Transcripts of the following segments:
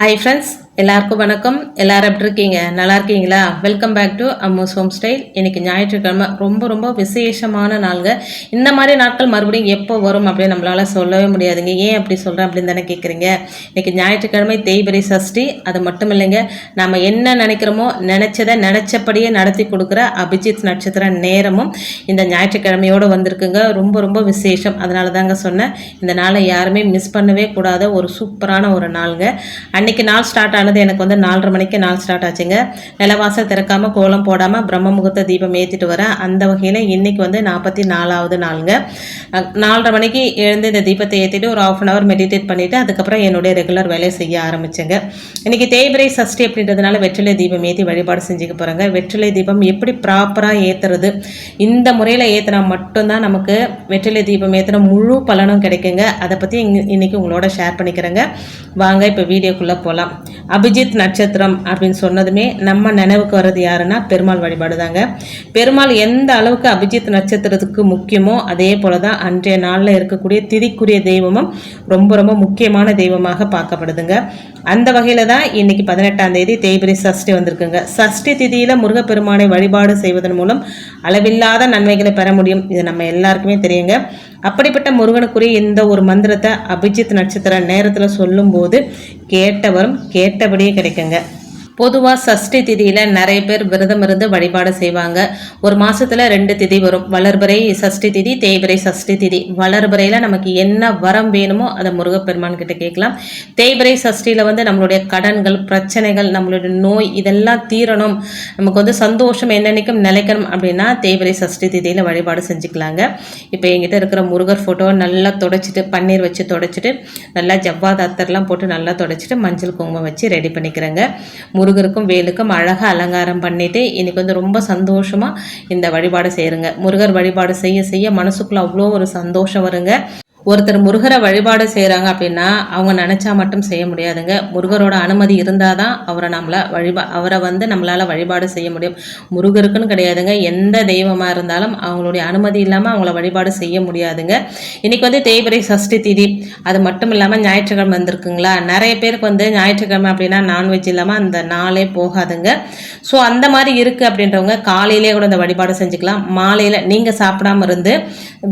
Hi friends எல்லாருக்கும் வணக்கம். எல்லாரும் எப்படி இருக்கீங்க? நல்லா இருக்கீங்களா? Welcome back to Ammu's home style இன்னைக்கு ஞாயிற்றுக்கிழமை. ரொம்ப ரொம்ப விசேஷமான நாளுங்க. இந்த மாதிரி நாட்கள் மறுபடியும் எப்போ வரும் அப்படின்னு நம்மளால சொல்லவே முடியாதுங்க. ஏன் அப்படி சொல்கிறேன் அப்படின்னு தானே கேட்குறீங்க இன்னைக்கு ஞாயிற்றுக்கிழமை தேய்பரி சஷ்டி. அது மட்டும் இல்லைங்க. நம்ம என்ன நினைக்கிறோமோ நினச்சதை நினச்சபடியே நடத்தி கொடுக்குற அபிஜித் நட்சத்திர நேரமும் இந்த ஞாயிற்றுக்கிழமையோடு வந்திருக்குங்க. ரொம்ப ரொம்ப விசேஷம். அதனால தாங்க சொன்னேன். இந்த நாளை யாருமே மிஸ் பண்ணவே கூடாத ஒரு சூப்பரான ஒரு நாளுங்க. அன்னைக்கு நாள் ஸ்டார்ட் ஆனது எனக்கு வந்து நாலரை மணிக்கு நாள் ஸ்டார்ட் ஆச்சுங்க. நிலவாசல் திறக்காம கோலம் போடாமல் பிரம்ம முகூர்த்த தீபம் ஏற்றிட்டு வரேன் அந்த வகையில் இன்னைக்கு வந்து நாற்பத்தி நாலாவது நாளுங்க நாலரை மணிக்கு எழுந்து இந்த தீபத்தை ஏற்றிட்டு ஒரு ஆஃப் அன் ஹவர் மெடிடேட் பண்ணிவிட்டு அதுக்கப்புறம் என்னுடைய ரெகுலர் வேலையை செய்ய ஆரம்பிச்சேங்க. இன்னைக்கு தேய்பிரை சஷ்டி அப்படின்றதுனால வெற்றிலை தீபம் ஏற்றி வழிபாடு செஞ்சுக்க போகிறாங்க வெற்றிலை தீபம் எப்படி ப்ராப்பராக ஏற்றுறது இந்த முறையில் ஏற்றினா மட்டும்தான் நமக்கு வெற்றிலை தீபம் ஏற்றின முழு பலனும் கிடைக்குங்க. அதை பற்றி இன்னைக்கு உங்களோட ஷேர் பண்ணிக்கிறேங்க. வாங்க இப்போ வீடியோக்குள்ளே போகலாம் அபிஜித் நட்சத்திரம் அப்படின்னு சொன்னதுமே நம்ம நினைவுக்கு வர்றது யாருன்னா பெருமாள் வழிபாடு தாங்க பெருமாள் எந்த அளவுக்கு அபிஜித் நட்சத்திரத்துக்கு முக்கியமோ அதே போல தான் அன்றைய நாளில் இருக்கக்கூடிய திதிக்குரிய தெய்வமும் ரொம்ப ரொம்ப முக்கியமான தெய்வமாக பார்க்கப்படுதுங்க. அந்த வகையில் தான் இன்னைக்கு பதினெட்டாம் தேதி தேய்பிரி சஷ்டி வந்திருக்குங்க. சஷ்டி திதியில் முருகப்பெருமானை வழிபாடு செய்வதன் மூலம் அளவில்லாத நன்மைகளை பெற முடியும். இது நம்ம எல்லாருக்குமே தெரியுங்க. அப்படிப்பட்ட முருகனுக்குரிய இந்த ஒரு மந்திரத்தை அபிஜித் நட்சத்திர நேரத்தில் சொல்லும்போது கேட்டவரும் கேட்டபடியே கிடைக்குங்க. பொதுவாக சஷ்டி திதியில் நிறைய பேர் விரதம் இருந்து வழிபாடு செய்வாங்க. ஒரு மாதத்தில் ரெண்டு திதி வரும். வளர்பிறை சஷ்டி திதி தேய்பிறை சஷ்டி திதி. வளர்பிறையில் நமக்கு என்ன வரம் வேணுமோ அதை முருகப்பெருமான் கிட்ட கேட்கலாம். தேய்பிறை சஷ்டியில் வந்து நம்மளுடைய கடன்கள் பிரச்சனைகள் நம்மளுடைய நோய் இதெல்லாம் தீரணும். நமக்கு வந்து சந்தோஷம் என்னென்னைக்கும் நிலைக்கணும் அப்படின்னா தேய்பிறை சஷ்டி திதியில் வழிபாடு செஞ்சுக்கலாங்க. இப்போ எங்கிட்ட இருக்கிற முருகர் ஃபோட்டோவை நல்லா தொடச்சிட்டு பன்னீர் வச்சு தொடச்சிட்டு நல்லா ஜவ்வாதாத்தர்லாம் போட்டு நல்லா தொடச்சிட்டு மஞ்சள் குங்குமம் வச்சு ரெடி பண்ணிக்கிறேங்க. முருகருக்கும் வேலுக்கும் அழகாக அலங்காரம் பண்ணிவிட்டு இன்றைக்கி வந்து ரொம்ப சந்தோஷமாக இந்த வழிபாடு செய்கிறேங்க முருகர் வழிபாடு செய்ய செய்ய மனசுக்குள்ளே அவ்வளோ ஒரு சந்தோஷம் வருங்க. ஒருத்தர் முருகரை வழிபாடு செய்கிறாங்க அப்படின்னா அவங்க நினச்சா மட்டும் செய்ய முடியாதுங்க. முருகரோட அனுமதி இருந்தால் தான் அவரை நம்மளை வழிபா அவரை வந்து நம்மளால் வழிபாடு செய்ய முடியும். முருகருக்குன்னு கிடையாதுங்க. எந்த தெய்வமாக இருந்தாலும் அவங்களுடைய அனுமதி இல்லாமல் அவங்கள வழிபாடு செய்ய முடியாதுங்க. இன்றைக்கி வந்து தேய்பிரை சஷ்டி திதி. அது மட்டும் இல்லாமல் ஞாயிற்றுக்கிழமை வந்திருக்குங்களா? நிறைய பேருக்கு வந்து ஞாயிற்றுக்கிழமை அப்படின்னா நான்வெஜ் இல்லாமல் அந்த நாளே போகாதுங்க. ஸோ அந்த மாதிரி இருக்குது அப்படின்றவங்க காலையிலே கூட இந்த வழிபாடு செஞ்சுக்கலாம். மாலையில் நீங்கள் சாப்பிடாம இருந்து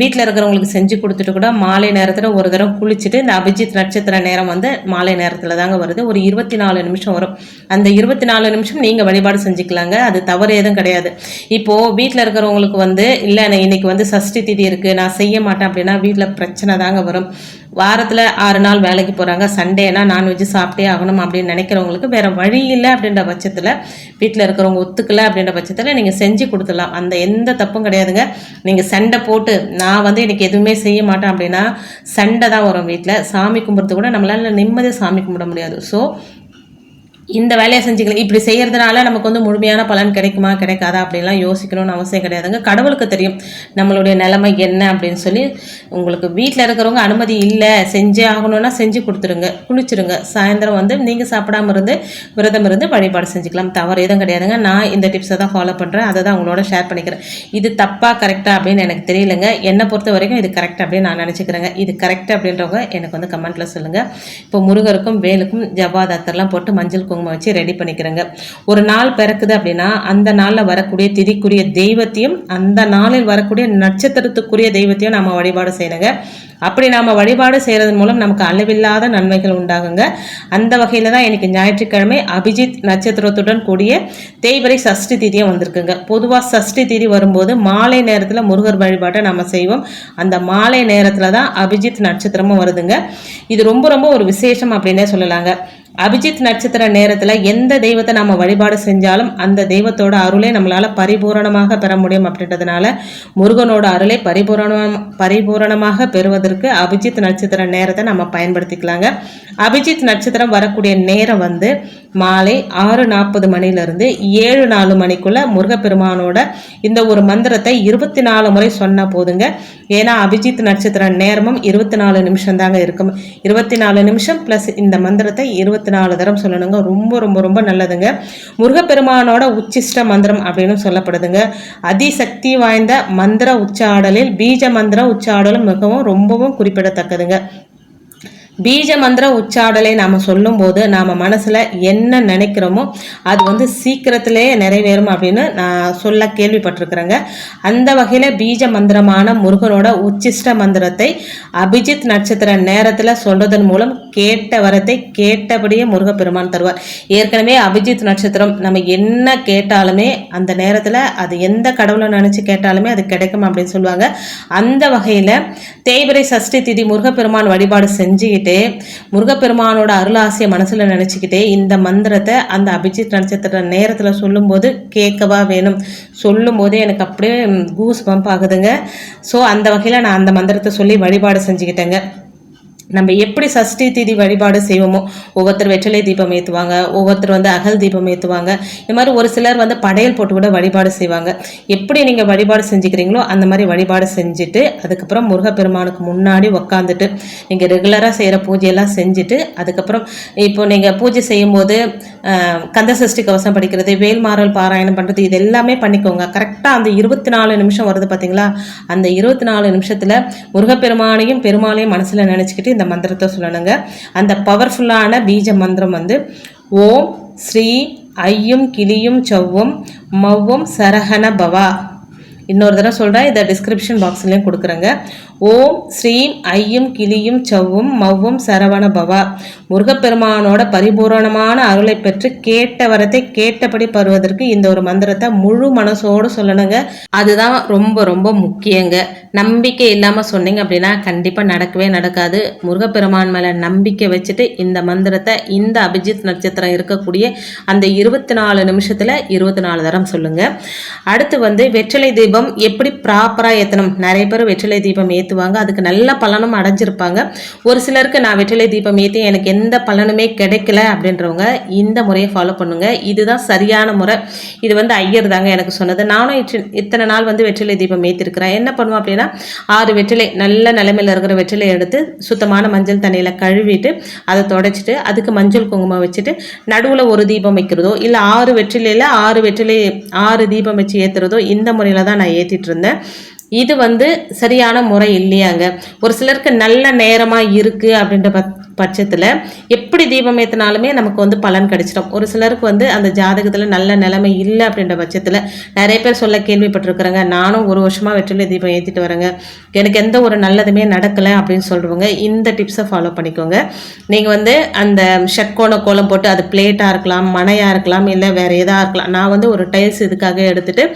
வீட்டில் இருக்கிறவங்களுக்கு செஞ்சு கொடுத்துட்டு கூட மாலை நேரத்தில் ஒரு தடவை குளிச்சுட்டு இந்த அபிஜித் நட்சத்திர நேரம் வந்து மாலை நேரத்தில் தாங்க வருது. ஒரு இருபத்தி நாலு நிமிஷம் வரும். அந்த இருபத்தி நாலு நிமிஷம் நீங்கள் வழிபாடு செஞ்சுக்கலாங்க. அது தவறு எதுவும் கிடையாது. இப்போது வீட்டில் இருக்கிறவங்களுக்கு வந்து இல்லை இன்னைக்கு வந்து சஷ்டி திதி இருக்குது நான் செய்ய மாட்டேன் அப்படின்னா வீட்டில் பிரச்சனை தாங்க வரும். வாரத்தில் ஆறு நாள் வேலைக்கு போகிறாங்க சண்டேனா நான்வெஜ் சாப்பிட்டே ஆகணும் அப்படின்னு நினைக்கிறவங்களுக்கு வேறு வழி இல்லை அப்படின்ற பட்சத்தில் வீட்டில் இருக்கிறவங்க ஒத்துக்கலை அப்படின்ற பட்சத்தில் நீங்கள் செஞ்சு கொடுத்துடலாம். அந்த எந்த தப்பும் கிடையாதுங்க. நீங்கள் சண்டை போட்டு நான் வந்து எனக்கு எதுவுமே செய்ய மாட்டேன் அப்படின்னா சண்டை தான் வரும் வீட்டில் சாமி கும்பிட்றது கூட நம்மளால் நிம்மதியாக சாமி கும்பிட முடியாது. ஸோ இந்த வேலையை செஞ்சுக்கலாம் இப்படி செய்கிறதுனால நமக்கு வந்து முழுமையான பலன் கிடைக்குமா கிடைக்காதா அப்படின்லாம் யோசிக்கணும்னு அவசியம் கிடையாதுங்க. கடவுளுக்கு தெரியும் நம்மளுடைய நிலைமை என்ன அப்படின்னு சொல்லி உங்களுக்கு வீட்டில் இருக்கிறவங்க அனுமதி இல்லை செஞ்சே ஆகணும்னா செஞ்சு கொடுத்துருங்க குளிச்சிருங்க. சாயந்தரம் வந்து நீங்கள் சாப்பிடாம இருந்து விரதம் இருந்து வழிபாடு செஞ்சுக்கலாம். தவறு எதுவும் கிடையாதுங்க. நான் இந்த டிப்ஸை தான் ஃபாலோ பண்ணுறேன் அதை தான் உங்களோட ஷேர் பண்ணிக்கிறேன். இது தப்பாக கரெக்டாக அப்படின்னு எனக்கு தெரியலங்க. என்னை பொறுத்த வரைக்கும் இது கரெக்ட் அப்படின்னு நான் நினச்சிக்கிறேங்க. இது கரெக்ட் அப்படின்றவங்க எனக்கு வந்து கமெண்ட்டில் சொல்லுங்கள் இப்போ முருகருக்கும் வேலுக்கும் ஜவ்வாதத்தெல்லாம் போட்டு மஞ்சள் குங்குமம் வச்சு ரெடி பண்ணிக்கிறேங்க. ஒரு நாள் பிறக்குது அப்படின்னா அந்த நாளில் வரக்கூடிய திதிக்குரிய தெய்வத்தையும் அந்த நாளில் வரக்கூடிய நட்சத்திரத்துக்குரிய தெய்வத்தையும் நம்ம வழிபாடு செய்யணுங்க. அப்படி நாம் வழிபாடு செய்கிறதன் மூலம் நமக்கு அளவில்லாத நன்மைகள் உண்டாகுங்க. அந்த வகையில் தான் எனக்கு ஞாயிற்றுக்கிழமை அபிஜித் நட்சத்திரத்துடன் கூடிய தேய்வரை சஷ்டி திதியும் வந்திருக்குங்க. பொதுவாக சஷ்டி திதி வரும்போது மாலை நேரத்தில் முருகர் வழிபாட்டை நம்ம செய்வோம். அந்த மாலை நேரத்தில் தான் அபிஜித் நட்சத்திரமும் வருதுங்க. இது ரொம்ப ரொம்ப ஒரு விசேஷம் அப்படின்னே சொல்லலாங்க. அபிஜித் நட்சத்திர நேரத்தில் எந்த தெய்வத்தை நம்ம வழிபாடு செஞ்சாலும் அந்த தெய்வத்தோட அருளை நம்மளால் பரிபூரணமாக பெற முடியும் அப்படின்றதுனால முருகனோட அருளை பரிபூரணம் பரிபூரணமாக பெறுவதற்கு அபிஜித் நட்சத்திர நேரத்தை நம்ம பயன்படுத்திக்கலாங்க. அபிஜித் நட்சத்திரம் வரக்கூடிய நேரம் வந்து மாலை ஆறு நாற்பது மணிலிருந்து ஏழு நாலு மணிக்குள்ள முருகப்பெருமானோட இந்த ஒரு மந்திரத்தை இருபத்தி நாலு முறை சொன்னால் போதுங்க. ஏன்னா அபிஜித் நட்சத்திர நேரமும் இருபத்தி நாலு நிமிஷம் தாங்க இருக்கும். இருபத்தி நாலு நிமிஷம் ப்ளஸ் இந்த மந்திரத்தை இருபத்தி நாலு தரம் சொல்லணுங்க. ரொம்ப ரொம்ப ரொம்ப நல்லதுங்க. முருகப்பெருமானோட உச்சிஷ்ட மந்திரம் அப்படின்னு சொல்லப்படுதுங்க. அதிசக்தி வாய்ந்த மந்திர உச்சாடலில் பீஜ மந்திர உச்சாடலும் மிகவும் ரொம்பவும் குறிப்பிடத்தக்கதுங்க. பீஜ மந்திர உச்சாடலை நாம் சொல்லும்போது நாம் மனசில் என்ன நினைக்கிறோமோ அது வந்து சீக்கிரத்திலே நிறைவேறும் அப்படின்னு நான் சொல்ல கேள்விப்பட்டிருக்கிறேங்க. அந்த வகையில் பீஜ மந்திரமான முருகனோட உச்சிஷ்ட மந்திரத்தை அபிஜித் நட்சத்திர நேரத்தில் சொல்றதன் மூலம் கேட்ட வரத்தை கேட்டபடியே முருகப்பெருமான் தருவார். ஏற்கனவே அபிஜித் நட்சத்திரம் நம்ம என்ன கேட்டாலுமே அந்த நேரத்தில் அது எந்த கடவுளை நினச்சி கேட்டாலுமே அது கிடைக்கும் அப்படின்னு சொல்லுவாங்க. அந்த வகையில் தேய்பிரை சஷ்டி திதி முருகப்பெருமான் வழிபாடு செஞ்சுக்கிட்டு முருகப்பெருமானோட அருளாசிய மனசில் நினச்சிக்கிட்டே இந்த மந்திரத்தை அந்த அபிஜித் நட்சத்திர நேரத்தில் சொல்லும்போது கேட்கவா வேணும். சொல்லும்போதே எனக்கு அப்படியே கூஸ் பம்ப் ஆகுதுங்க. ஸோ அந்த வகையில் நான் அந்த மந்திரத்தை சொல்லி வழிபாடு செஞ்சுக்கிட்டேங்க. நம்ம எப்படி சஷ்டி திதி வழிபாடு செய்வோமோ ஒவ்வொருத்தர் வெற்றிலை தீபம் ஏற்றுவாங்க ஒவ்வொருத்தர் வந்து அகல் தீபம் ஏற்றுவாங்க இது மாதிரி ஒரு சிலர் வந்து படையல் போட்டு கூட வழிபாடு செய்வாங்க. எப்படி நீங்கள் வழிபாடு செஞ்சுக்கிறீங்களோ அந்த மாதிரி வழிபாடு செஞ்சுட்டு அதுக்கப்புறம் முருகப்பெருமானுக்கு முன்னாடி உக்காந்துட்டு நீங்கள் ரெகுலராக செய்கிற பூஜையெல்லாம் செஞ்சுட்டு அதுக்கப்புறம் இப்போ நீங்கள் பூஜை செய்யும்போது கந்த சஷ்டி கவசம் படிக்கிறது வேல்மாறல் பாராயணம் பண்ணுறது இது எல்லாமே பண்ணிக்கோங்க. கரெக்டாக அந்த இருபத்தி நாலு நிமிஷம் வருது பார்த்தீங்களா அந்த இருபத்தி நாலு நிமிஷத்தில் முருகப்பெருமானையும் பெருமாளையும் மனசில் நினச்சிக்கிட்டு இந்த மந்திரத்தை சொல்லணுங்க. அந்த பவர்ஃபுல்லான பீஜ மந்திரம் வந்து ஓம் ஸ்ரீ ஐயும் கிளியும் செவ்வும் மவ்வும் சரஹன பவா. இன்னொரு தடவை சொல்கிறேன் இதை டிஸ்கிரிப்ஷன் பாக்ஸ்லேயும் கொடுக்குறேங்க. ஓம் ஸ்ரீம் ஐயும் கிளியும் செவ்வும் மவ்வும் சரவண பவா முருகப்பெருமானோட பரிபூரணமான அருளை பெற்று கேட்ட வரத்தை கேட்டபடி பருவதற்கு இந்த ஒரு மந்திரத்தை முழு மனசோடு சொல்லணுங்க. அதுதான் ரொம்ப ரொம்ப முக்கியங்க. நம்பிக்கை இல்லாமல் சொன்னீங்க அப்படின்னா கண்டிப்பாக நடக்கவே நடக்காது. முருகப்பெருமான் மேலே நம்பிக்கை வச்சுட்டு இந்த மந்திரத்தை இந்த அபிஜித் நட்சத்திரம் இருக்கக்கூடிய அந்த இருபத்தி நாலு நிமிஷத்தில் இருபத்தி நாலு தரம் சொல்லுங்கள் அடுத்து வந்து வெற்றிலை தீபம் எப்படி ப்ராப்பராக ஏற்றணும் நிறைய பேர் வெற்றிலை தீபம் ஏற்றுவாங்க அதுக்கு நல்ல பலனும் அடைஞ்சிருப்பாங்க. ஒரு சிலருக்கு நான் வெற்றிலை தீபம் ஏற்றி எனக்கு எந்த பலனுமே கிடைக்கல அப்படின்றவங்க இந்த முறையை ஃபாலோ பண்ணுங்கள் இதுதான் சரியான முறை. இது வந்து ஐயர் தாங்க எனக்கு சொன்னது. நானும் இத்தனை நாள் வந்து வெற்றிலை தீபம் ஏற்றிருக்கிறேன் என்ன பண்ணுவோம் அப்படின்னா ஆறு வெற்றிலை நல்ல நிலைமையில் இருக்கிற வெற்றிலை எடுத்து சுத்தமான மஞ்சள் தண்ணியில் கழுவிட்டு அதை தொடச்சிட்டு அதுக்கு மஞ்சள் குங்குமம் வச்சுட்டு நடுவில் ஒரு தீபம் வைக்கிறதோ இல்லை ஆறு வெற்றிலையில் ஆறு வெற்றிலை ஆறு தீபம் வச்சு ஏற்றுறதோ இந்த முறையில் தான் நான் ஏற்றிட்டு இருந்தேன். இது வந்து சரியான முறை இல்லையாங்க. ஒரு சிலருக்கு நல்ல நேரமாக இருக்குது அப்படின்ற பத் பட்சத்தில் எப்படி தீபம் ஏற்றினாலுமே நமக்கு வந்து பலன் கிடைச்சிடும். ஒரு சிலருக்கு வந்து அந்த ஜாதகத்தில் நல்ல நிலைமை இல்லை அப்படின்ற பட்சத்தில் நிறைய பேர் சொல்ல கேள்விப்பட்டிருக்கிறேங்க. நானும் ஒரு வருஷமாக வெற்றிலை தீபம் ஏற்றிட்டு வரேங்க. எனக்கு எந்த ஒரு நல்லதுமே நடக்கலை அப்படின்னு சொல்கிறவங்க இந்த டிப்ஸை ஃபாலோ பண்ணிக்கோங்க. நீங்கள் வந்து அந்த ஷக்கோண கோலம் போட்டு அது பிளேட்டாக இருக்கலாம் மனையாக இருக்கலாம் இல்லை வேறு எதாக இருக்கலாம். நான் வந்து ஒரு டைல்ஸ் இதுக்காக எடுத்துகிட்டு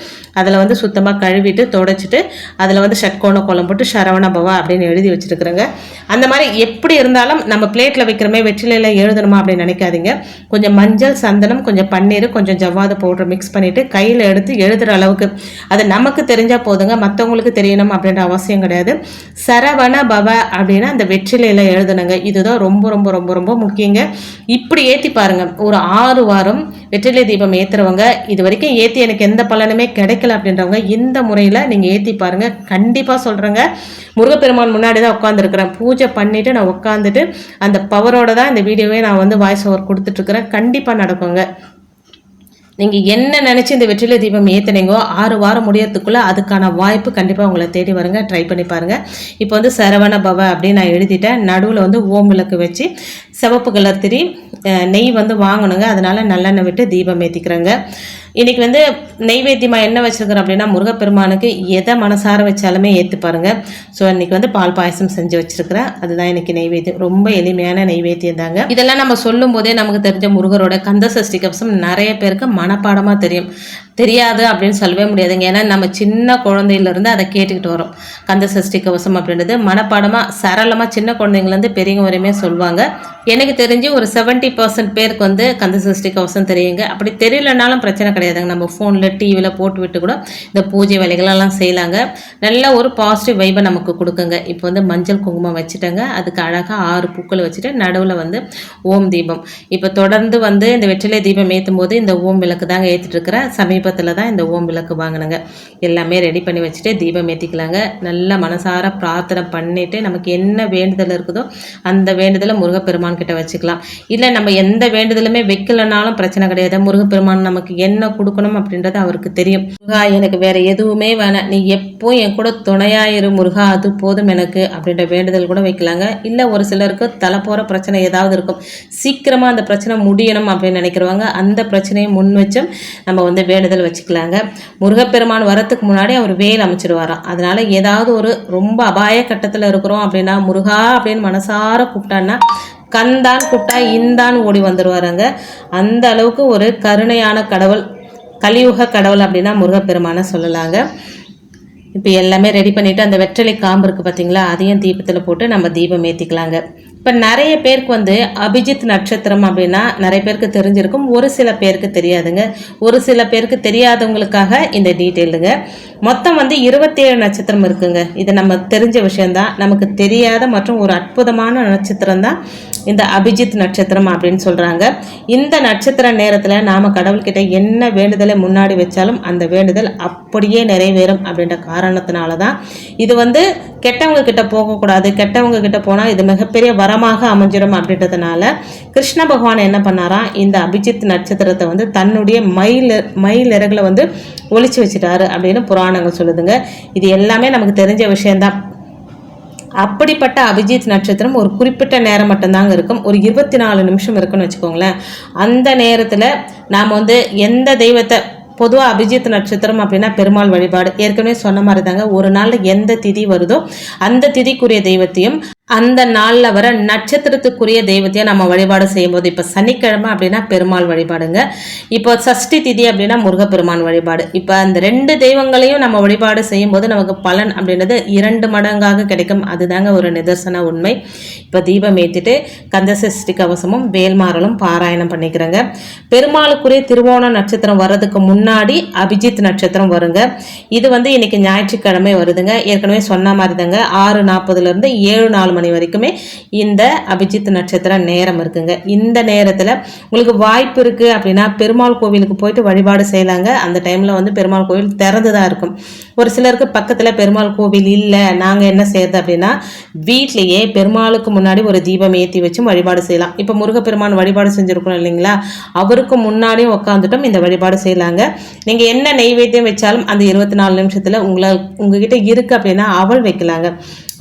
அதில் வந்து சுத்தமாக கழுவிட்டு தொடச்சிட்டு அதில் வந்து ஷட்கோண கோலம் போட்டு சரவண பவா அப்படின்னு எழுதி வச்சுருக்குறேங்க. அந்த மாதிரி எப்படி இருந்தாலும் நம்ம பிளேட்டில் வைக்கிறமே வெற்றிலையில் எழுதணுமா அப்படின்னு நினைக்காதீங்க. கொஞ்சம் மஞ்சள் சந்தனம் கொஞ்சம் பன்னீர் கொஞ்சம் ஜவ்வாது பவுடர் மிக்ஸ் பண்ணிவிட்டு கையில் எடுத்து எழுதுகிற அளவுக்கு. அது நமக்கு தெரிஞ்சால் போதுங்க மற்றவங்களுக்கு தெரியணும் அப்படின்ற அவசியம் கிடையாது. சரவண பவ அப்படின்னா அந்த வெற்றிலையில் எழுதணுங்க. இதுதான் ரொம்ப ரொம்ப ரொம்ப ரொம்ப முக்கியங்க. இப்படி ஏற்றி பாருங்க. ஒரு ஆறு வாரம் வெற்றிலை தீபம் ஏற்றுறவங்க இது வரைக்கும் ஏற்றி எனக்கு எந்த பலனுமே கிடைக்கல அப்படின்றவங்க இந்த முறையில் நீங்கள் ஏற்றி பாருங்கள் கண்டிப்பாக சொல்கிறேங்க முருகப்பெருமான் முன்னாடி தான் உட்காந்துருக்குறேன் பூஜை பண்ணிவிட்டு நான் உட்காந்துட்டு அந்த பவரோட தான் இந்த வீடியோவே நான் வந்து வாய்ஸ் ஓவர் கொடுத்துட்ருக்குறேன் கண்டிப்பாக நடக்குங்க. நீங்கள் என்ன நினச்சி இந்த வெற்றிலை தீபம் ஏற்றுனீங்கோ ஆறு வாரம் முடியறதுக்குள்ளே அதுக்கான வாய்ப்பு கண்டிப்பாக உங்களை தேடி வருங்க. ட்ரை பண்ணி பாருங்கள் இப்போ வந்து சரவண பவ அப்படின்னு நான் எழுதிட்டேன். நடுவில் வந்து ஓம் விளக்கு வச்சு சிவப்பு கலர் திரி நெய் வந்து வாங்கணுங்க. அதனால் நல்லெண்ணெய் விட்டு தீபம் ஏற்றிக்கிறேங்க இன்னைக்கு வந்து நெய்வேத்தியமாக என்ன வச்சுருக்கிறோம் அப்படின்னா முருகப்பெருமானுக்கு எதை மனசார வச்சாலுமே ஏற்று பாருங்க. ஸோ இன்றைக்கி வந்து பால் பாயசம் செஞ்சு வச்சுருக்கிறேன். அதுதான் இன்றைக்கி நெய்வேத்தியம். ரொம்ப எளிமையான நெய்வேத்தியம் தாங்க. இதெல்லாம் நம்ம சொல்லும் போதே நமக்கு தெரிஞ்ச முருகரோட கந்த சஷ்டி கவசம் நிறைய பேருக்கு மன மனப்பாடமாக தெரியும். தெரியாது அப்படின்னு சொல்லவே முடியாதுங்க. ஏன்னா நம்ம சின்ன குழந்தையிலேருந்து அதை கேட்டுக்கிட்டு வரோம். கந்த சஷ்டி கவசம் அப்படின்றது மனப்பாடமாக சரளமாக சின்ன குழந்தைங்கலேருந்து பெரியவங்க வரையுமே சொல்லுவாங்க எனக்கு தெரிஞ்சு ஒரு செவன்ட்டி பர்சன்ட் பேருக்கு வந்து கந்த சஷ்டி கவசம் தெரியுங்க. அப்படி தெரியலனாலும் பிரச்சனை கிடையாதுங்க. நம்ம ஃபோனில் டிவியில் போட்டு விட்டு கூட இந்த பூஜை வேலைகளெல்லாம் செய்யலாங்க. நல்ல ஒரு பாசிட்டிவ் வைபை நமக்கு கொடுக்குங்க. இப்போ வந்து மஞ்சள் குங்குமம் வச்சுட்டேங்க. அதுக்கு அழகாக ஆறு பூக்கள் வச்சுட்டு நடுவில் வந்து ஓம் தீபம். இப்போ தொடர்ந்து வந்து இந்த வெற்றிலை தீபம் ஏற்றும் போது இந்த ஓம் விளக்கு தாங்க ஏற்றிட்டு இருக்கிறேன். சமீப சமீபத்தில் தான் இந்த ஓம் விளக்கு வாங்கினேங்க. எல்லாமே ரெடி பண்ணி வச்சுட்டு தீபம் ஏற்றிக்கலாங்க நல்லா மனசார பிரார்த்தனை பண்ணிவிட்டு நமக்கு என்ன வேண்டுதல் இருக்குதோ அந்த வேண்டுதலை முருகப்பெருமான் கிட்ட வச்சுக்கலாம். இல்லை நம்ம எந்த வேண்டுதலுமே வைக்கலனாலும் பிரச்சனை கிடையாது. முருகப்பெருமான் நமக்கு என்ன கொடுக்கணும் அப்படின்றது அவருக்கு தெரியும். முருகா எனக்கு வேற எதுவுமே வேணாம். நீ எப்போ என் கூட துணையாயிரு முருகா அது போதும் எனக்கு அப்படின்ற வேண்டுதல் கூட வைக்கலாங்க. இல்லை ஒரு சிலருக்கு தலை போகிற பிரச்சனை ஏதாவது இருக்கும். சீக்கிரமாக அந்த பிரச்சனை முடியணும் அப்படின்னு நினைக்கிறவங்க அந்த பிரச்சனையை முன் வச்சும் நம்ம வந்து வேண்டுதல் வச்சுக்கலாங்க. முருகப்பெருமான் வரத்துக்கு முன்னாடி அவர் வேல் அமைச்சிருவாராம். அதனால ஏதாவது ஒரு ரொம்ப அபாய கட்டத்தில் இருக்கிறோம் அப்படின்னா முருகா அப்படின்னு மனசார கூப்பிட்டான்னா கந்தான் கூப்பிட்டா இந்தான் ஓடி வந்துடுவாருங்க அந்த அளவுக்கு ஒரு கருணையான கடவுள் கலியுக கடவுள் அப்படின்னா முருகப்பெருமான சொல்லலாங்க. இப்போ எல்லாமே ரெடி பண்ணிவிட்டு அந்த வெற்றலை காம்பு இருக்குது பார்த்தீங்களா அதையும் தீபத்தில் போட்டு நம்ம தீபம் ஏற்றிக்கலாங்க இப்போ நிறைய பேருக்கு வந்து அபிஜித் நட்சத்திரம் அப்படின்னா நிறைய பேருக்கு தெரிஞ்சிருக்கும். ஒரு சில பேருக்கு தெரியாதுங்க. ஒரு சில பேருக்கு தெரியாதவங்களுக்காக இந்த டீட்டெயிலுங்க. மொத்தம் வந்து இருபத்தேழு நட்சத்திரம் இருக்குங்க. இது நம்ம தெரிஞ்ச விஷயந்தான் நமக்கு தெரியாத மற்றும் ஒரு அற்புதமான நட்சத்திரம் தான் இந்த அபிஜித் நட்சத்திரம் அப்படின்னு சொல்கிறாங்க இந்த நட்சத்திர நேரத்தில் நாம் கடவுள்கிட்ட என்ன வேண்டுதலை முன்னாடி வச்சாலும் அந்த வேண்டுதல் அப்படியே நிறைவேறும் அப்படின்ற காரணத்தினால தான் இது வந்து கெட்டவங்க கிட்ட போகக்கூடாது. கெட்டவங்க கிட்ட போனால் இது மிகப்பெரிய வரமாக அமைஞ்சிடும் அப்படின்றதுனால கிருஷ்ண பகவான் என்ன பண்ணாராம் இந்த அபிஜித் நட்சத்திரத்தை வந்து தன்னுடைய மயில் மயில் இறகுல வந்து ஒழிச்சு வச்சுட்டாரு அப்படின்னு புராணங்கள் சொல்லுதுங்க. இது எல்லாமே நமக்கு தெரிஞ்ச விஷயம்தான். அப்படிப்பட்ட அபிஜித் நட்சத்திரம் ஒரு குறிப்பிட்ட நேரம் மட்டும்தாங்க இருக்கும். ஒரு இருபத்தி நாலு நிமிஷம் இருக்குன்னு வச்சுக்கோங்களேன். அந்த நேரத்தில் நாம் வந்து எந்த தெய்வத்தை பொதுவாக அபிஜித் நட்சத்திரம் அப்படின்னா பெருமாள் வழிபாடு. ஏற்கனவே சொன்ன மாதிரி தாங்க ஒரு நாளில் எந்த திதி வருதோ அந்த திதிக்குரிய தெய்வத்தையும் அந்த நாளில் வர நட்சத்திரத்துக்குரிய தெய்வத்தையும் நம்ம வழிபாடு செய்யும்போது இப்போ சனிக்கிழமை அப்படின்னா பெருமாள் வழிபாடுங்க. இப்போ சஷ்டி திதி அப்படின்னா முருகப்பெருமான் வழிபாடு. இப்போ அந்த ரெண்டு தெய்வங்களையும் நம்ம வழிபாடு செய்யும்போது நமக்கு பலன் அப்படின்றது இரண்டு மடங்காக கிடைக்கும். அதுதாங்க ஒரு நிதர்சன உண்மை. இப்போ தீபம் ஏற்றிட்டு கந்த சஷ்டி கவசமும் வேல்மாறலும் பாராயணம் பண்ணிக்கிறேங்க. பெருமாளுக்குரிய திருவோண நட்சத்திரம் வர்றதுக்கு முன்னாடி அபிஜித் நட்சத்திரம் வருங்க. இது வந்து இன்னைக்கு ஞாயிற்றுக்கிழமை வருதுங்க. ஏற்கனவே சொன்ன மாதிரி தாங்க ஆறு நாற்பதுலேருந்து ஏழு நாலு மணி வரைக்குமே இந்த அபிஜித் நட்சத்திர நேரம் இருக்குங்க. இந்த நேரத்தில் உங்களுக்கு வாய்ப்பு இருக்குது அப்படின்னா பெருமாள் கோவிலுக்கு போயிட்டு வழிபாடு செய்யலாங்க. அந்த டைமில் வந்து பெருமாள் கோவில் திறந்து தான் இருக்கும். ஒரு சிலருக்கு பக்கத்தில் பெருமாள் கோவில் இல்லை நாங்கள் என்ன செய்யறது அப்படின்னா வீட்லேயே பெருமாளுக்கு முன்னாடி ஒரு தீபம் ஏற்றி வச்சும் வழிபாடு செய்யலாம். இப்போ முருகப்பெருமான் வழிபாடு செஞ்சுருக்கோம் இல்லைங்களா? அவருக்கு முன்னாடியும் உட்காந்துட்டும் இந்த வழிபாடு செய்யலாங்க. நீங்கள் என்ன நெய்வேத்தியம் வச்சாலும் அந்த இருபத்தி நாலு நிமிஷத்தில் உங்களை உங்ககிட்ட இருக்குது அப்படின்னா அவள் வைக்கலாங்க.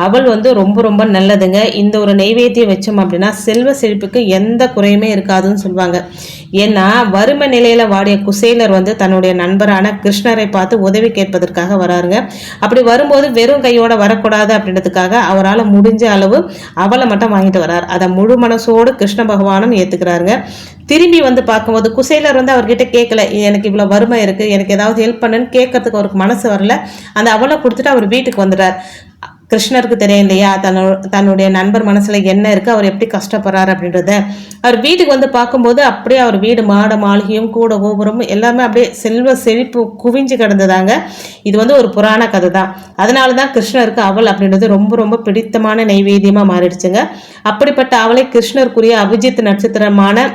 அவள் வந்து ரொம்ப ரொம்ப நல்லதுங்க. இந்த ஒரு நெய்வேத்தியம் வச்சோம் அப்படின்னா செல்வ செழிப்புக்கு எந்த குறையுமே இருக்காதுன்னு சொல்லுவாங்க ஏன்னா வறுமை நிலையில வாடிய குசேலர் வந்து தன்னுடைய நண்பரான கிருஷ்ணரை பார்த்து உதவி கேட்பதற்காக வராருங்க. அப்படி வரும்போது வெறும் கையோட வரக்கூடாது அப்படின்றதுக்காக அவரால் முடிஞ்ச அளவு அவளை மட்டும் வாங்கிட்டு வரார். அதை முழு மனசோடு கிருஷ்ண பகவானும் ஏத்துக்கிறாருங்க. திரும்பி வந்து பார்க்கும்போது குசேலர் வந்து அவர்கிட்ட கேட்கல எனக்கு இவ்வளோ வறுமை இருக்குது எனக்கு ஏதாவது ஹெல்ப் பண்ணுன்னு கேட்கறதுக்கு அவருக்கு மனசு வரல. அந்த அவளை கொடுத்துட்டு அவர் வீட்டுக்கு வந்துடுறார். கிருஷ்ணருக்கு தெரியும் இல்லையா? தன்னோ தன்னுடைய நண்பர் மனசில் என்ன இருக்குது அவர் எப்படி கஷ்டப்படுறாரு அப்படின்றத அவர் வீட்டுக்கு வந்து பார்க்கும்போது அப்படியே அவர் வீடு மாட மாளிகையும் கூட கோபுரமும் எல்லாமே அப்படியே செல்வ செழிப்பு குவிஞ்சு கிடந்ததாங்க. இது வந்து ஒரு புராண கதை தான் அதனால தான் கிருஷ்ணருக்கு அவள் அப்படின்றது ரொம்ப ரொம்ப பிடித்தமான நைவேத்தியமாக மாறிடுச்சுங்க. அப்படிப்பட்ட அவளை கிருஷ்ணருக்குரிய அபிஜித் நட்சத்திரமான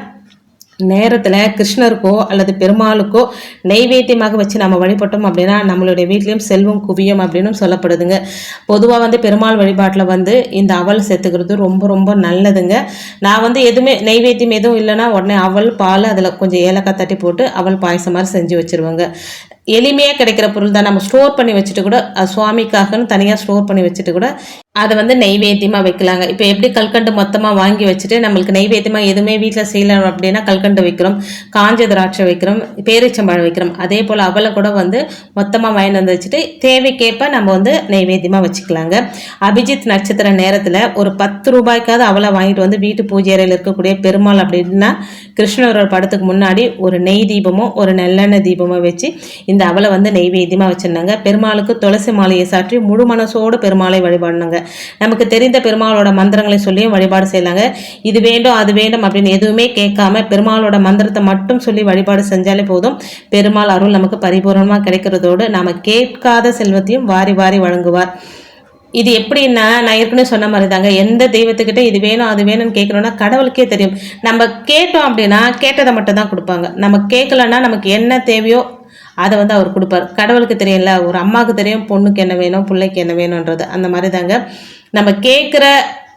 நேரத்தில் கிருஷ்ணருக்கோ அல்லது பெருமாளுக்கோ நெய்வேத்தியமாக வச்சு நம்ம வழிபட்டோம் அப்படின்னா நம்மளுடைய வீட்லேயும் செல்வம் குவியும் அப்படின்னு சொல்லப்படுதுங்க. பொதுவாக வந்து பெருமாள் வழிபாட்டில் வந்து இந்த அவல் சேர்த்துக்கிறது ரொம்ப ரொம்ப நல்லதுங்க. நான் வந்து எதுவுமே நெய்வேத்தியம் எதுவும் இல்லைன்னா உடனே அவல் பால் அதில் கொஞ்சம் ஏலக்காய் தட்டி போட்டு அவல் பாயசம் மாதிரி செஞ்சு வச்சுருவாங்க. எளிமையாக கிடைக்கிற பொருள் தான் நம்ம ஸ்டோர் பண்ணி வச்சுட்டு கூட சுவாமிக்காகன்னு தனியாக ஸ்டோர் பண்ணி வச்சுட்டு கூட அதை வந்து நெய்வேத்தியமாக வைக்கலாங்க. இப்போ எப்படி கல்கண்டு மொத்தமாக வாங்கி வச்சுட்டு நம்மளுக்கு நெய்வேத்தியமாக எதுவுமே வீட்டில் செய்யலாம் அப்படின்னா கல்கண்டு வைக்கிறோம் காஞ்ச திராட்சை வைக்கிறோம் பேரிச்சம்பழம் வைக்கிறோம். அதே போல் அவளை கூட வந்து மொத்தமாக வாங்கிட்டு வந்து வச்சுட்டு தேவைக்கேற்ப நம்ம வந்து நெய்வேத்தியமாக வச்சுக்கலாங்க. அபிஜித் நட்சத்திர நேரத்தில் ஒரு பத்து ரூபாய்க்காவது அவளை வாங்கிட்டு வந்து வீட்டு பூஜை அறையில் இருக்கக்கூடிய பெருமாள் அப்படின்னா கிருஷ்ணரோட படத்துக்கு முன்னாடி ஒரு நெய் தீபமோ ஒரு நல்லெண்ணெய் தீபமோ வச்சு இந்த அவளை வந்து நெய்வேத்தியமாக வச்சுருந்தாங்க. பெருமாளுக்கு துளசி மாலையை சாற்றி முழு மனசோடு பெருமாளை வழிபாடினாங்க. நமக்கு தெரிந்த பெருமாளோட மந்திரங்களை சொல்லியும் வழிபாடு செய்யலாங்க. இது வேண்டும் அது வேண்டும் அப்படின்னு எதுவுமே கேட்காம பெருமாளோட மந்திரத்தை மட்டும் சொல்லி வழிபாடு செஞ்சாலே போதும். பெருமாள் அருள் நமக்கு பரிபூர்ணமாக கிடைக்கிறதோடு நாம் கேட்காத செல்வத்தையும் வாரி வாரி வழங்குவார். இது எப்படின்னா நான் ஏற்கனவே சொன்ன மாதிரி தாங்க எந்த தெய்வத்துக்கிட்ட இது வேணும் அது வேணும்னு கேட்கணும்னா கடவுளுக்கே தெரியும். நம்ம கேட்டோம் அப்படின்னா கேட்டதை மட்டும் தான் கொடுப்பாங்க. நம்ம கேட்கலன்னா நமக்கு என்ன தேவையோ அதை வந்து அவர் கொடுப்பார். கடவுளுக்கு தெரியும்ல ஒரு அம்மாவுக்கு தெரியும் பொண்ணுக்கு என்ன வேணும் பிள்ளைக்கு என்ன வேணுன்றது அந்த மாதிரி தாங்க நம்ம கேட்குற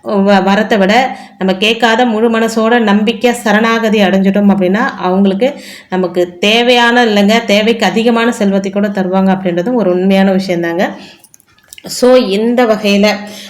வ- வரத்தை விட நம்ம கேட்காத முழு மனசோட நம்பிக்கை சரணாகதி அடைஞ்சிட்டோம் அப்படின்னா அவங்களுக்கு நமக்கு தேவையான இல்லைங்க தேவைக்கு அதிகமான செல்வத்தை கூட தருவாங்க அப்படின்றதும் ஒரு உண்மையான விஷயந்தாங்க. ஸோ இந்த வகையில்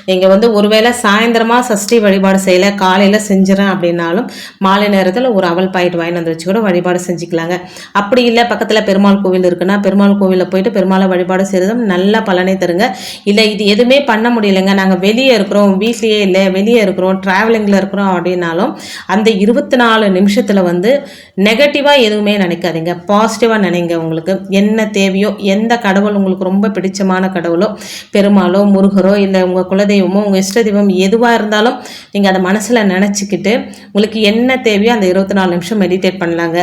நீங்கள் வந்து ஒருவேளை சாயந்தரமாக சஷ்டி வழிபாடு செய்யலை காலையில் செஞ்சிடறேன் அப்படின்னாலும் மாலை நேரத்தில் ஒரு அவல் பாயிண்ட் வாங்கி வந்து வச்சு கூட வழிபாடு செஞ்சுக்கலாங்க. அப்படி இல்லை பக்கத்தில் பெருமாள் கோவில் இருக்குன்னா பெருமாள் கோவிலில் போயிட்டு பெருமாளை வழிபாடு செய்கிறதும் நல்ல பலனை தருங்க. இல்லை இது எதுவுமே பண்ண முடியலைங்க. நாங்கள் வெளியே இருக்கிறோம் வீட்லேயே இல்லை வெளியே இருக்கிறோம் ட்ராவலிங்கில் இருக்கிறோம் அப்படின்னாலும் அந்த இருபத்தி நாலு நிமிஷத்தில் வந்து நெகட்டிவாக எதுவுமே நினைக்காதீங்க. பாசிட்டிவாக நினைங்க உங்களுக்கு. என்ன தேவையோ எந்த கடவுள் உங்களுக்கு ரொம்ப பிடிச்சமான கடவுளோ பெருமாளோ முருகரோ இல்லை உங்கள் குலதெய்வமோ உங்கள் இஷ்ட தெய்வம் எதுவாக இருந்தாலும் நீங்கள் அதை மனசில் நினச்சிக்கிட்டு உங்களுக்கு என்ன தேவையோ அந்த இருபத்தி நாலு நிமிஷம் மெடிடேட் பண்ணலாங்க.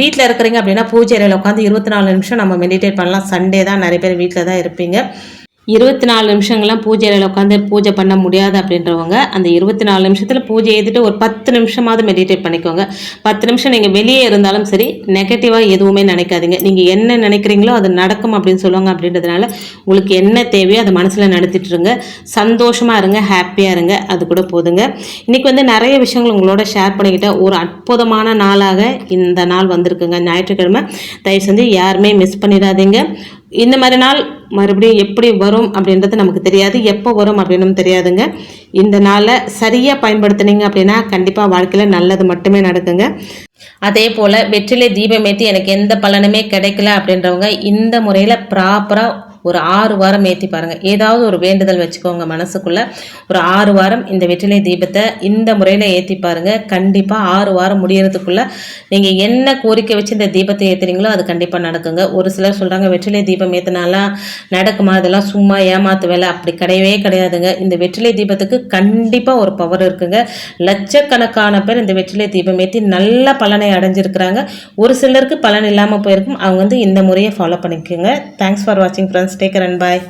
வீட்டில் இருக்கிறீங்க அப்படின்னா பூஜை அறையில் உட்காந்து இருபத்தி நாலு நிமிஷம் நம்ம மெடிடேட் பண்ணலாம். சண்டே தான் நிறைய பேர் வீட்டில் தான் இருப்பீங்க. இருபத்தி நாலு நிமிஷங்கள்லாம் பூஜை உட்காந்து பூஜை பண்ண முடியாது அப்படின்றவங்க அந்த இருபத்தி நாலு நிமிஷத்தில் பூஜை எழுதிட்டு ஒரு பத்து நிமிஷமாவது மெடிடேட் பண்ணிக்கோங்க. பத்து நிமிஷம் நீங்கள் வெளியே இருந்தாலும் சரி நெகட்டிவாக எதுவுமே நினைக்காதீங்க. நீங்கள் என்ன நினைக்கிறீங்களோ அது நடக்கும் அப்படின்னு சொல்லுவாங்க அப்படின்றதுனால உங்களுக்கு என்ன தேவையோ அதை மனசில் நடத்திட்டு இருங்க சந்தோஷமாக இருங்க ஹாப்பியாக இருங்க அது கூட போதுங்க. இன்றைக்கி வந்து நிறைய விஷயங்கள் உங்களோட ஷேர் பண்ணிக்கிட்ட ஒரு அற்புதமான நாளாக இந்த நாள் வந்திருக்குங்க. ஞாயிற்றுக்கிழமை. தயவு செஞ்சு யாருமே மிஸ் பண்ணிடாதீங்க. இந்த மாதிரி நாள் மறுபடியும் எப்படி வரும் அப்படின்றது நமக்கு தெரியாது. எப்போ வரும் அப்படின்னு தெரியாதுங்க. இந்த நாளை சரியாக பயன்படுத்துனீங்க அப்படின்னா கண்டிப்பாக வாழ்க்கையில் நல்லது மட்டுமே நடக்குங்க. அதே போல் வெற்றிலை தீபம் ஏற்றி எனக்கு எந்த பலனுமே கிடைக்கல அப்படின்றவங்க இந்த முறையில் ப்ராப்பராக ஒரு ஆறு வாரம் ஏற்றி பாருங்கள் ஏதாவது ஒரு வேண்டுதல் வச்சுக்கோங்க மனசுக்குள்ளே. ஒரு ஆறு வாரம் இந்த வெற்றிலை தீபத்தை இந்த முறையில் ஏற்றி பாருங்கள் கண்டிப்பாக ஆறு வாரம் முடியறதுக்குள்ளே நீங்கள் என்ன கோரிக்கை வச்சு இந்த தீபத்தை ஏற்றுறீங்களோ அது கண்டிப்பாக நடக்குங்க. ஒரு சிலர் சொல்கிறாங்க வெற்றிலை தீபம் ஏற்றினாலாம் நடக்குமா? இதெல்லாம் சும்மா ஏமாத்து வேலை. அப்படி கிடையவே கிடையாதுங்க. இந்த வெற்றிலை தீபத்துக்கு கண்டிப்பாக ஒரு பவர் இருக்குங்க. லட்சக்கணக்கான பேர் இந்த வெற்றிலை தீபம் ஏற்றி நல்ல பலனை அடைஞ்சிருக்கிறாங்க. ஒரு சிலருக்கு பலன் இல்லாமல் போயிருக்கும். அவங்க வந்து இந்த முறையை ஃபாலோ பண்ணிக்கோங்க. தேங்க்ஸ் ஃபார் வாட்சிங் friends friends take and bye.